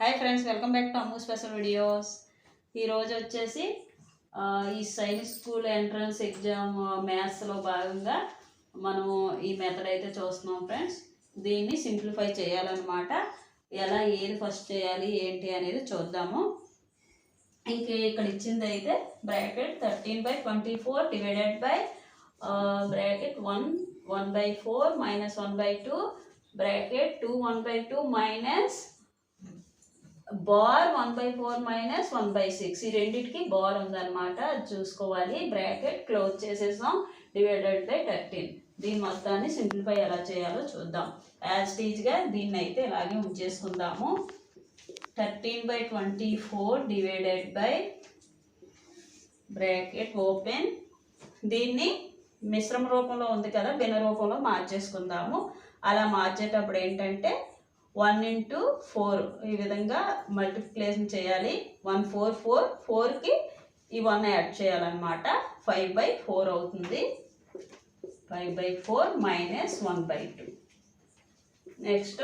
Hi friends welcome back to Ammu special videos ఈరోజు వచ్చేసి ఈ సైన్స్ స్కూల్ ఎంట్రన్స్ ఎగ్జామ్ మ్యాథ్స్లో భాగంగా మనము ఈ మెథడ్ అయితే చూస్తున్నాం ఫ్రెండ్స్ దీన్ని సింప్లిఫై చేయాలన్నమాట. ఎలా ఏది ఫస్ట్ చేయాలి ఏంటి అనేది చూద్దాము. ఇంక ఇక్కడ ఇచ్చింది అయితే bracket thirteen by twenty four divided by bracket one one by four minus one by two bracket two one by two minus bar one by four minus one by six. ఈ రెండింటికి బార్ ఉందన్నమాట. అది చూసుకోవాలి. Bracket close చేసేసాం. Divided by thirteen. దీని మొత్తాన్ని simplify ఎలా చేయాలో చూద్దాం. యాజ్ టీజ్గా దీన్ని అయితే ఇలాగే ఉంచేసుకుందాము. Thirteen by twenty four divided by bracket open. దీన్ని మిశ్రమ రూపంలో ఉంది కదా భిన్న రూపంలో మార్చేసుకుందాము. అలా మార్చేటప్పుడు ఏంటంటే వన్ ఇంటూ ఫోర్. ఈ విధంగా మల్టిప్లికేషన్ చేయాలి. One four four. ఫోర్కి ఈ వన్ యాడ్ చేయాలన్నమాట. ఫైవ్ బై ఫోర్ అవుతుంది. Five by four minus one by two. Next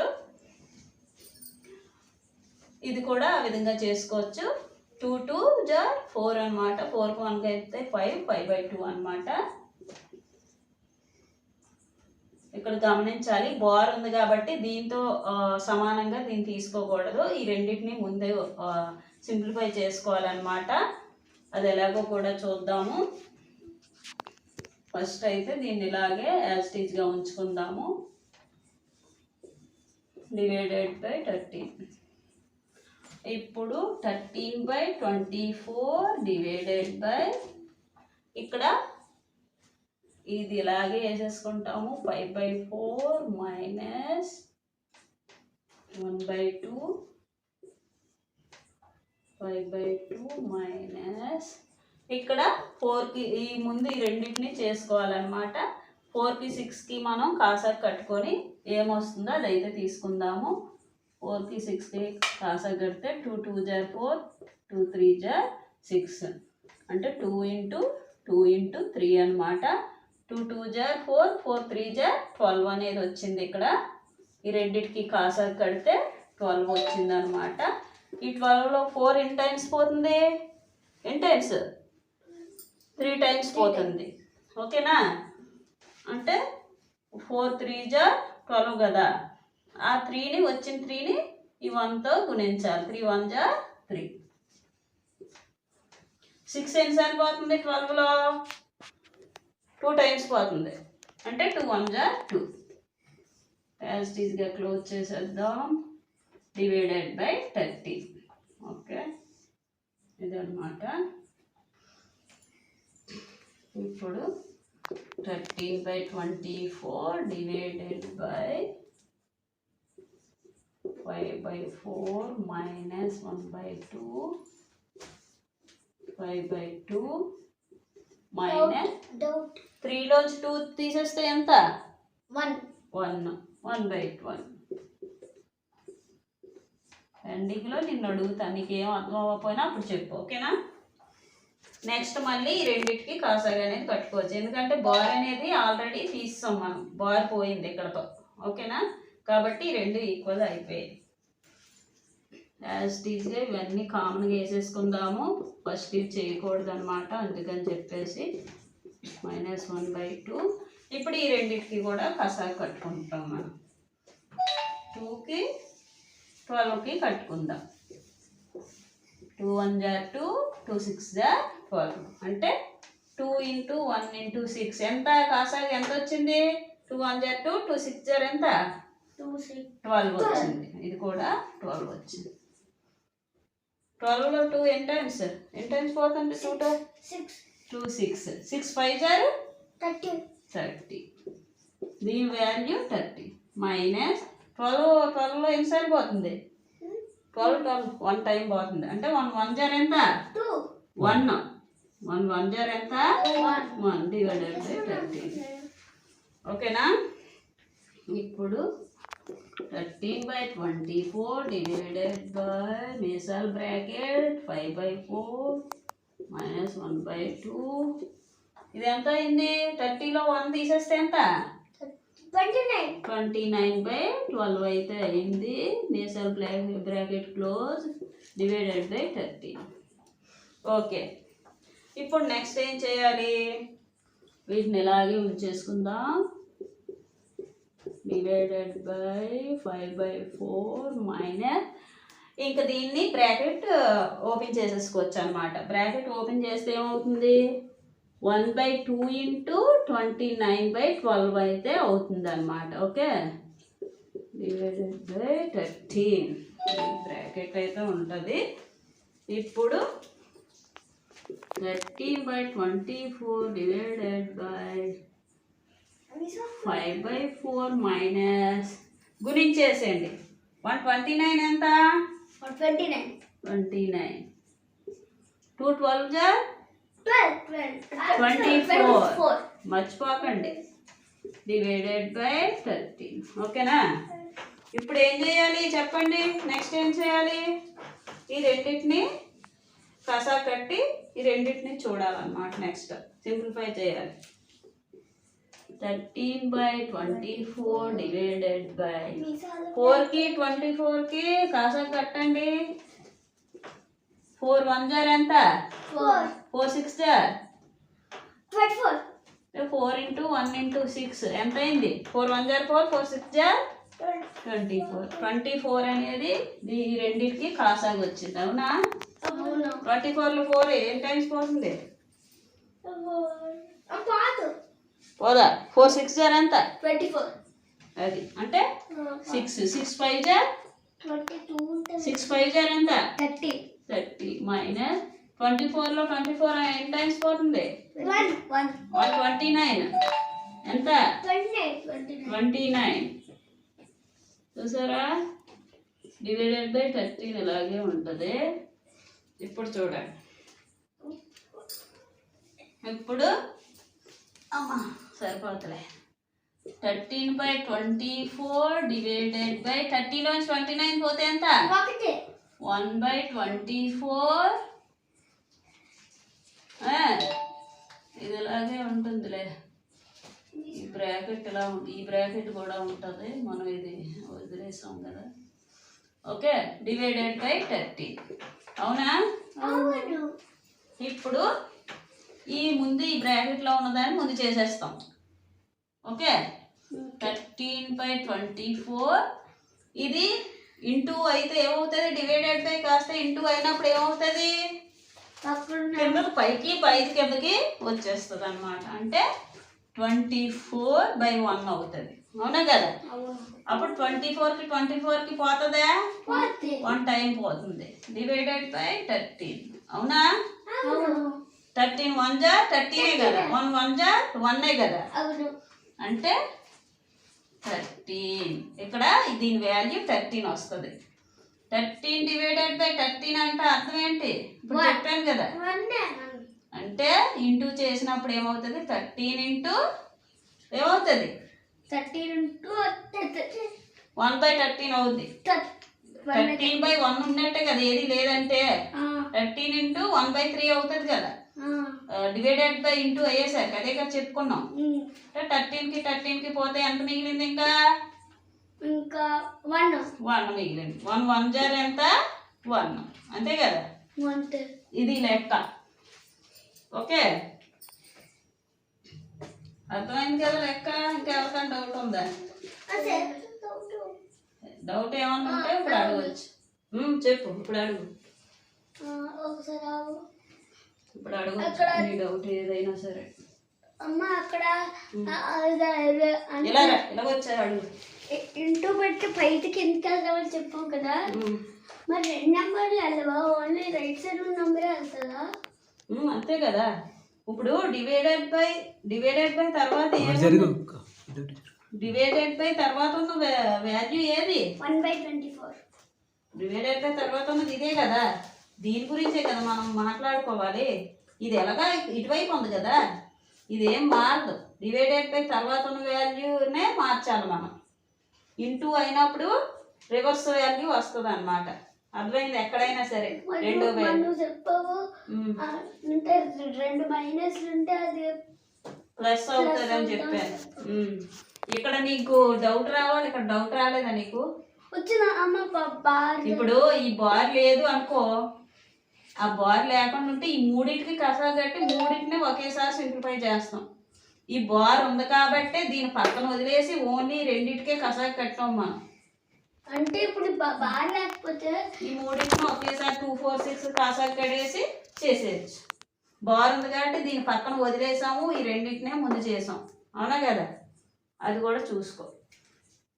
ఇది కూడా ఆ విధంగా చేసుకోవచ్చు. టూ టూ జా ఫోర్ అనమాట ఫోర్కి వన్కి అయితే ఫైవ్ ఫైవ్ బై టూ అనమాట ఇక్కడ గమనించాలి. బార్ ఉంది కాబట్టి దీంతో సమానంగా దీన్ని తీసుకోకూడదు. ఈ రెండింటిని ముందే సింప్లిఫై చేసుకోవాలన్నమాట. అది ఎలాగో కూడా చూద్దాము. ఫస్ట్ అయితే దీన్ని ఇలాగే యాజ్టీజ్గా ఉంచుకుందాము. Divided by thirteen. ఇప్పుడు thirteen by twenty four divided by ఇక్కడ ఇది ఇలాగే వేసేసుకుంటాము. Five by four minus one by two five by two minus ఇక్కడ ఫోర్కి ఈ ముందు ఈ రెండింటిని చేసుకోవాలన్నమాట. ఫోర్కి సిక్స్కి మనం కాసాకు కట్టుకొని ఏమొస్తుందో అదైతే తీసుకుందాము. ఫోర్కి సిక్స్కి కాసాకు కడితే టూ టూ జార్ ఫోర్ టూ త్రీ జార్ సిక్స్ అంటే two into two into three అనమాట టూ టూ జార్ ఫోర్ ఫోర్ త్రీ జార్ ట్వెల్వ్ అనేది వచ్చింది ఇక్కడ. ఈ రెండింటికి కాసాకు కడితే ట్వెల్వ్ వచ్చింది అనమాట ఈ ట్వెల్వ్లో ఫోర్ ఎన్ని టైమ్స్ పోతుంది? ఎన్ని టైమ్స్? త్రీ టైమ్స్ పోతుంది. ఓకేనా? అంటే ఫోర్ త్రీ జా ట్వెల్వ్ కదా. ఆ త్రీని వచ్చిన త్రీని ఈ వన్తో గుణించాలి. త్రీ వన్ జా త్రీ. సిక్స్ ఎన్నిసార్లు పోతుంది ట్వెల్వ్లో? టూ టైమ్స్ పోతుంది అంటే టూ వన్ జా టూ. యాజ్ ఈజ్గా క్లోజ్ చేసేద్దాం. డివైడెడ్ బై థర్టీ ఓకే ఇదన్నమాట. ఇప్పుడు thirteen by twenty four divided by five by four minus one by two five by two minus doubt త్రీలోంచి two తీసేస్తే ఎంత? One. One. One by one. ఎండింగ్లో నిన్ను అడుగుతాను నీకేం అర్థం అవ్వకపోయినా అప్పుడు చెప్పు ఓకేనా? నెక్స్ట్ మళ్ళీ ఈ రెండింటికి కాసాగా అనేది కట్టుకోవచ్చు. ఎందుకంటే బార్ అనేది ఆల్రెడీ తీస్తాం మనం. బార్ పోయింది ఇక్కడతో ఓకేనా? కాబట్టి రెండు ఈక్వల్ అయిపోయాయి. యాజ్ టీజ్గా ఇవన్నీ కామన్గా వేసేసుకుందాము. ఫస్ట్ ఇది చేయకూడదు అనమాట అందుకని చెప్పేసి మైనస్ వన్ బై టూ ఇప్పుడు ఈ రెండింటికి కూడా కసాలు కట్టుకుంటాం మనం. టూకి ట్వెల్వ్కి కట్టుకుందాం. టూ వన్ జార్ టూ టూ సిక్స్ జార్ ట్వెల్వ్ అంటే two into one into six ఎంత కాసాగా ఎంత వచ్చింది? టూ వన్ జార్ టూ టూ సిక్స్ జార్ ఎంత? టూ సిక్స్ ట్వెల్వ్ వచ్చింది. ఇది కూడా ట్వెల్వ్ వచ్చింది. ట్వెల్వ్లో టూ ఎన్ టైమ్స్ ఎన్ టైమ్స్ పోతుంది? Two two six two six six five జారు థర్టీ థర్టీ దీని వాల్యూ థర్టీ మైనస్ ట్వెల్వ్ ట్వెల్వ్లో ఎన్నిసార్లు పోతుంది? ట్వెల్వ్ ట్వెల్వ్ వన్ టైం పోతుంది. అంటే వన్ వన్ జార్ ఎంత? వన్ వన్ వన్ జార్ ఎంత? One one divided by thirty ఓకేనా ఇప్పుడు thirteen by twenty four divided by Meesal bracket five by four minus one by two. ఇది ఎంత అయింది? థర్టీలో వన్ తీసేస్తే ఎంత? Twenty nine. Twenty nine by twelve అయితే అయింది. Nasal block bracket close divided by thirty. Okay. ఇప్పుడు నెక్స్ట్ ఏం చేయాలి? వీటిని ఇలాగే ఉంచేసుకుందాం divided by five by four minus ఇంకా దీన్ని బ్రాకెట్ ఓపెన్ చేసేసుకోవచ్చు అనమాట బ్రాకెట్ ఓపెన్ చేస్తే ఏమవుతుంది? One by two into twenty nine by twelve అయితే అవుతుంది అనమాట okay divided by thirteen bracket అయితే ఉంటుంది. ఇప్పుడు thirteen by twenty four divided by five by four minus గుణించేసేయండి. One twenty nine ఎంత? Twenty nine twenty nine two twelve జా twenty four మర్చిపోకండి. Divided by thirteen ఓకేనా? ఇప్పుడు ఏం చేయాలి? చెప్పండి. నెక్స్ట్ ఏం చేయాలి? ఈ రెండింటిని కసా కట్టి ఈ రెండింటిని చూడాలన్నమాట నెక్స్ట్ సింప్లిఫై చేయాలి. Thirteen by twenty four divided by ఫోర్కి ట్వంటీ ఫోర్కి కాసా కట్టండి. ఫోర్ వన్ జార్ ఎంత? Four four six jar four four into one into six ఎంత అయింది ఫోర్ వన్ జార్ ఫోర్ ఫోర్ సిక్స్ జార్ ట్వంటీ ఫోర్ ట్వంటీ ఫోర్ అనేది ఈ రెండింటికి కాసాగా వచ్చింది అవునా? అవును. ట్వంటీ ఫోర్లో ఫోర్ ఏం? టైమ్స్ పోతుంది కాదు పోదా? ఫోర్ సిక్స్ జార్ ఎంత? Twenty four. అది. అంటే? సిక్స్ సిక్స్ ఫైవ్ జార్ ట్వంటీ టూ సిక్స్ ఫైవ్ జార్ ఎంత? థర్టీ. థర్టీ మైనస్ ట్వంటీ ఫోర్లో ట్వంటీ ఫోర్ ఎన్ని టైమ్స్ పోతుంది? వన్ ట్వంటీ నైన్ ఎంత? ట్వంటీ నైన్ చూసారా? డివైడెడ్ బై థర్టీన్ ఇలాగే ఉంటుంది. ఇప్పుడు చూడండి. ఇప్పుడు? అమ్మా. సరిపోతులే. Thirteen by twenty four divided by థర్టీలోంచి twenty nine పోతే ఎంత? One by twenty four. ఇది ఇలాగే ఉంటుందిలే. ఈ బ్రాకెట్ ఇలా ఈ బ్రాకెట్ కూడా ఉంటుంది. మనం ఇది వదిలేసాం కదా. Okay divided by thirty. అవునా? అవును. ఇప్పుడు ఈ ముందు ఈ బ్రాకెట్లో ఉన్నదాన్ని ముందు చేసేస్తాం. Okay? Thirteen by twenty four. ఇది ఇంటూ అయితే ఏమవుతుంది? డివైడెడ్ బై కాస్త ఇంటూ అయినప్పుడు ఏమవుతుంది? కిందకు పైకి పైకి కిందకి వచ్చేస్తుంది అనమాట అంటే ట్వంటీ ఫోర్ బై వన్ అవుతుంది. అవునా కదా? అప్పుడు ట్వంటీ ఫోర్కి ట్వంటీ ఫోర్కి పోతుందా? పోతే. వన్ టైం పోతుంది. Divided by thirteen. అవునా? థర్టీన్ వన్ జా థర్టీనే కదా? వన్ వన్ జా వన్నే కదా? అంటే థర్టీన్. ఇక్కడ దీని వాల్యూ థర్టీన్ వస్తుంది. థర్టీన్ డివైడెడ్ బై థర్టీన్ అంటే అర్థం ఏంటి? ఇప్పుడు. చెప్పాను కదా. అంటే ఇంటూ చేసినప్పుడు ఏమవుతుంది? థర్టీన్ ఇంటూ ఏమవుతుంది? Thirteen two one by thirteen అవుద్ది. థర్టీన్ బై వన్ ఉన్నట్టే కదా ఏది లేదంటే. Thirteen into one by three అవుతుంది కదా. డివైడెడ్ బై ఇంటూ అయ్యేసరికి అదే కదా చెప్పుకున్నాం. అంటే థర్టీన్కి థర్టీన్కి పోతే ఎంత మిగిలింది ఇంకా? ఇంకా వన్ వన్ మిగిలింది. వన్ వన్ జార్ ఎంత? వన్ అంతే కదా? ఇది లెక్క. ఓకే? అర్థమైంది కదా లెక్క? ఇంకెవరికైనా డౌట్ ఉందా? డౌట్ ఏమన్నా ఉంటే ఇప్పుడు అడగవచ్చు ఉమ్, చెప్పు ఇప్పుడు అడుగు. ఒకసారి. ఇప్పుడు అడగచ్చు డౌట్ ఏదైనా సరే. అమ్మ అక్కడ ఆ, అదే, అదే, అంటే ఇలా రా ఇలా వచ్చా అడుగు. ఇంటూ పెట్టి బయటికి ఎంత వెళ్దామని చెప్పాం కదా? మరి రెండు నెంబర్లు వెళ్ళవా ఓన్లీ రైట్ సైడ్ ఉన్న నెంబరే వెళ్తుందా? అంతే కదా. ఇప్పుడు డివైడెడ్ బై డివైడెడ్ బై తర్వాత డివైడెడ్ బై తర్వాత ఉన్న వాల్యూ ఏది? One by twenty four divided by తర్వాత ఉన్నది ఇదే కదా. దీని గురించే కదా మనం మాట్లాడుకోవాలి. ఇది ఎలాగా ఇటువైపు ఉంది కదా? ఇది మారదు. డివైడెడ్ బై తర్వాత ఉన్న వాల్యూనే మార్చాలి మనం. ఇంటూ అయినప్పుడు రివర్స్ వాల్యూ వస్తుంది అనమాట అర్థమైంది? ఎక్కడైనా సరే. రెండో చెప్పావు. అంటే రెండు మైనస్లు ఉంటే అది ప్లస్ అవుతుంది అని చెప్పాను. ఇక్కడ నీకు డౌట్ రావాలి. ఇక్కడ డౌట్ రాలేదా నీకు? వచ్చిన అమ్మ ఇప్పుడు ఈ బార్ లేదు అనుకో. ఆ బార్ లేకుండా ఉంటే ఈ మూడింటికి కసా కట్టి మూడింటిని ఒకేసారి సింప్లిఫై చేస్తాం. ఈ బార్ ఉంది కాబట్టే దీని పక్కన వదిలేసి ఓన్లీ రెండింటికే కసా కట్టాం మనం. అంటే ఇప్పుడు బార్ లేకపోతే ఈ మూడింటిని ఒకేసారి టూ ఫోర్ సిక్స్ కాసా కడేసి చేసేయచ్చు. బార్ ఉంది కాబట్టి దీని పక్కన వదిలేసాము ఈ రెండింటినే ముందు చేసాం. అవునా కదా? అది కూడా చూసుకో.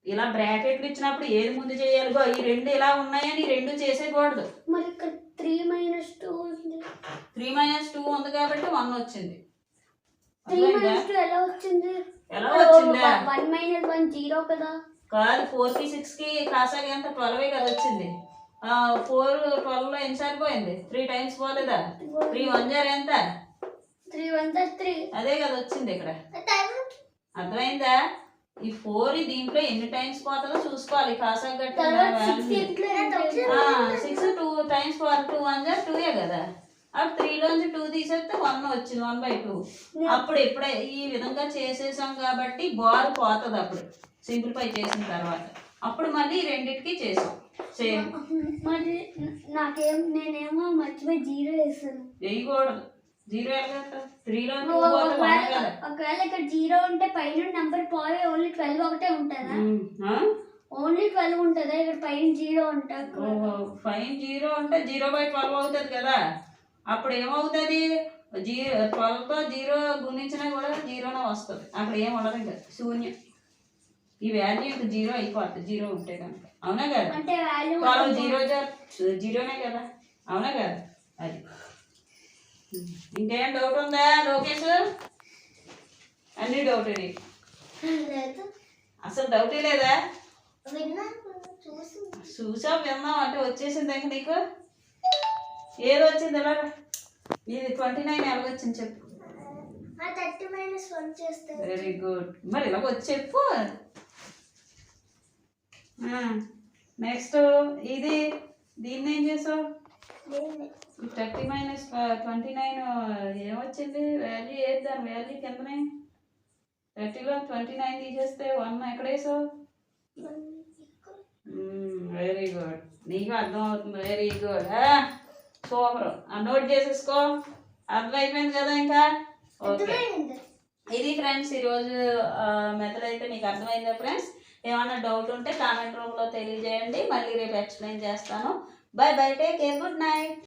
ఇలా బ్రాకెట్లు ఇచ్చినప్పుడు ఏది ముందు చేయాలి ఈ రెండు ఇలా ఉన్నాయని ఈ రెండు చేసేయకూడదు. మరి ఇక్కడ త్రీ మైనస్ టూ ఉంది. త్రీ మైనస్ టూ ఉంది కాబట్టి వన్ వచ్చింది. త్రీ అర్థమైందా? మైనస్ టూ ఎలా వచ్చింది? ఎలా వచ్చిందా? వన్ మైనస్ వన్ జీరో కదా. కాదు ఫోర్కి సిక్స్కి కాసాగి ఎంత ట్వెల్వ్ కదా వచ్చింది. ఫోర్ ట్వెల్వ్లో ఎన్నిసార్లు పోయింది? త్రీ టైమ్స్ పోలేదా? త్రీ వన్ జార్ ఎంత? త్రీ వన్ త్రీ అదే కదా వచ్చింది ఇక్కడ. అర్థమైందా? ఈ ఫోర్ దీంట్లో ఎన్ని టైమ్స్ పోతుందో చూసుకోవాలి. తర్వాత సిక్స్ గట్టి ఇంట్లో six two times four two one టూయే కదా? అప్పుడు త్రీలోంచి టూ తీసేస్తే వన్ వచ్చింది వన్ బై టూ అప్పుడు ఇప్పుడే ఈ విధంగా చేసేసాం కాబట్టి బార్ పోతుంది అప్పుడు. సింప్లిఫై చేసిన తర్వాత. అప్పుడు మళ్ళీ రెండింటికి చేసాం. సేమ్ మరి నాకేం నేనేమో మర్చిపోయి జీరో వేస్తాను వేయకూడదు. జీరో త్రీలో ఒకవేళ ఇక్కడ జీరో ఉంటే పైన నెంబర్ పోయి ఓన్లీ ట్వెల్వ్ ఒకటే ఉంటుందా? ఓన్లీ ట్వెల్వ్ ఉంటుందా? ఇక్కడ పైన జీరో ఉంటుంది ఫైవ్ జీరో అంటే జీరో బై ట్వెల్వ్ అవుతుంది కదా. అప్పుడు ఏమవుతుంది? జీరో ట్వెల్వ్తో జీరో గుణించినా కూడా జీరోనే వస్తుంది. అక్కడ ఏం ఉండదు ఇంకా. శూన్యం. ఈ వాల్యూ ఇంకా జీరో అయిపోతుంది జీరో ఉంటే కనుక. అవునా కదా? ట్వెల్వ్ జీరో జా- జీరోనే కదా. అవునా కదా? అది. ఇంకేం డౌట్ ఉందా లోకేష్? అన్ని డౌట్ నీకు అసలు డౌటే లేదా? చూసి విన్నాం అంటే వచ్చేసింది ఇంక నీకు? ఏది వచ్చింది ఎలా ఇది ట్వంటీ నైన్ చెప్పు. మైనస్ వన్ చేస్తే వెరీ గుడ్ మరి ఇలాగ వచ్చి చెప్పు. నెక్స్ట్ ఇది దీన్ని ఏం చేసావు? థర్టీ మైనస్ ట్వంటీ నైన్ ఏమొచ్చింది? వాల్యూ ఏది? దాని వాల్యూ కిందనే థర్టీలో ట్వంటీ నైన్ తీసేస్తే వన్ ఎక్కడ వేసావు వెరీ hmm, గుడ్ నీకు అర్థం అవుతుంది వెరీ గుడ్ సూపర్. ఆ నోట్ చేసేసుకో. అర్థమైపోయింది కదా ఇంకా? ఓకే ఇది ఫ్రెండ్స్ ఈరోజు మెథడ్ అయితే మీకు అర్థమైందా ఫ్రెండ్స్ ఏమైనా డౌట్ ఉంటే కామెంట్ రూమ్లో తెలియజేయండి. మళ్ళీ రేపు ఎక్స్ప్లెయిన్ చేస్తాను. Bye bye take care good night